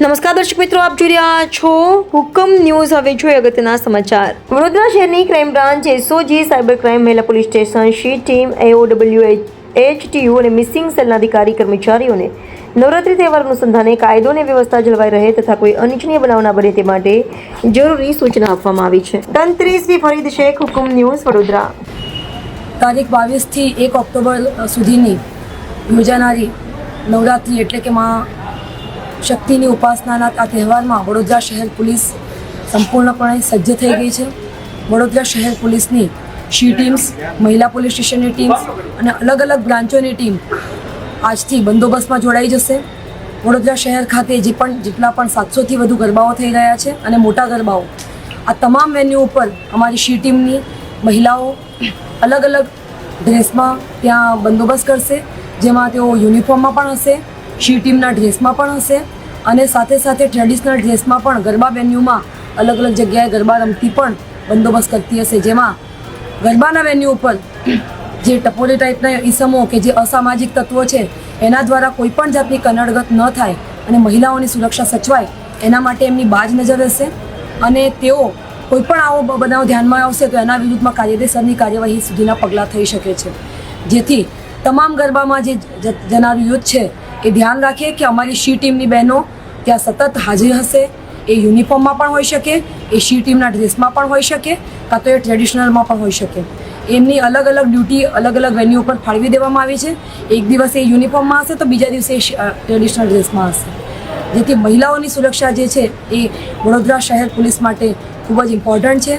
નમસ્કાર દર્શક મિત્રો, આપ જોઈ રહ્યા છો હુકમ ન્યૂઝ. હવે જોઈએ અગત્યના સમાચાર. વડોદરા શહેરની crime branch SOG cyber crime મહિલા police station she team AOW HTU અને મિસિંગ સેલના અધિકારી કર્મચારીઓને નવરાત્રી તહેવાર અનુસંધાને કાયદો અને વ્યવસ્થા જળવાઈ રહે તથા કોઈ અનિચ્છનીય બનાવ ના બને તે માટે જરૂરી સૂચના આપવામાં આવી છે. તંત્રી શ્રી ફરીદ શેખ હુકમ ન્યૂઝ વડોદરા. તારીખ બાવીસથી એક ઓક્ટોબર સુધીની યોજાનારી નવરાત્રિ એટલે કે માં શક્તિની ઉપાસનાના આ તહેવારમાં વડોદરા શહેર પોલીસ સંપૂર્ણપણે સજ્જ થઈ ગઈ છે. વડોદરા શહેર પોલીસની શી ટીમ્સ, મહિલા પોલીસ સ્ટેશનની ટીમ્સ અને અલગ અલગ બ્રાન્ચોની ટીમ આજથી બંદોબસ્તમાં જોડાઈ જશે. વડોદરા શહેર ખાતે જે પણ જેટલા પણ સાતસોથી વધુ ગરબાઓ થઈ રહ્યા છે અને મોટા ગરબાઓ, આ તમામ વેન્યુ ઉપર અમારી શી ટીમની મહિલાઓ અલગ અલગ ડ્રેસમાં ત્યાં બંદોબસ્ત કરશે, જેમાં તેઓ યુનિફોર્મમાં પણ હશે શી ટીમના ડ્રેસમાં પણ હશે અને સાથે સાથે ટ્રેડિશનલ ડ્રેસમાં પણ ગરબા વેન્યુમાં અલગ અલગ જગ્યાએ ગરબા રમતી પણ બંદોબસ્ત કરતી હશે. જેમાં ગરબાના વેન્યુ ઉપર જે ટપોરી ટાઈપના ઈસમો કે જે અસામાજિક તત્વો છે, એના દ્વારા કોઈ પણ જાતની કનડગત ન થાય અને મહિલાઓની સુરક્ષા સચવાય, એના માટે એમની બાજ નજર રહેશે. અને તેઓ કોઈ પણ આવો બનાવ ધ્યાનમાં આવશે તો એના વિરુદ્ધમાં કાયદેસરની કાર્યવાહી સુધીના પગલાં થઈ શકે છે. જેથી તમામ ગરબામાં જે જનારું યુથ છે, એ ધ્યાન રાખે કે અમારી શી ટીમની બહેનો ત્યાં સતત હાજર હશે. એ યુનિફોર્મમાં પણ હોઈ શકે, એ શી ટીમના ડ્રેસમાં પણ હોઈ શકે, કાં તો એ ટ્રેડિશનલમાં પણ હોઈ શકે. એમની અલગ અલગ ડ્યુટી અલગ અલગ વેન્યુ પર ફાળવી દેવામાં આવી છે. એક દિવસ એ યુનિફોર્મમાં હશે તો બીજા દિવસે ટ્રેડિશનલ ડ્રેસમાં હશે. જેથી મહિલાઓની સુરક્ષા જે છે એ વડોદરા શહેર પોલીસ માટે ખૂબ જ ઇમ્પોર્ટન્ટ છે.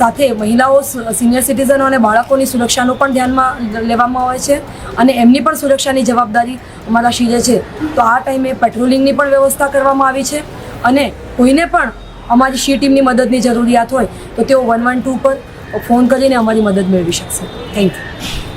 સાથે મહિલાઓ સિનિયર સિટીઝનો અને બાળકોની સુરક્ષાનું પણ ધ્યાનમાં લેવામાં આવે છે અને એમની પણ સુરક્ષાની જવાબદારી અમારા શિરે છે. તો આ ટાઈમે પેટ્રોલિંગની પણ વ્યવસ્થા કરવામાં આવી છે અને કોઈને પણ અમારી શી ટીમની મદદની જરૂરિયાત હોય તો તેઓ વન વન ટુ પર ફોન કરીને અમારી મદદ મેળવી શકશે. Thank you.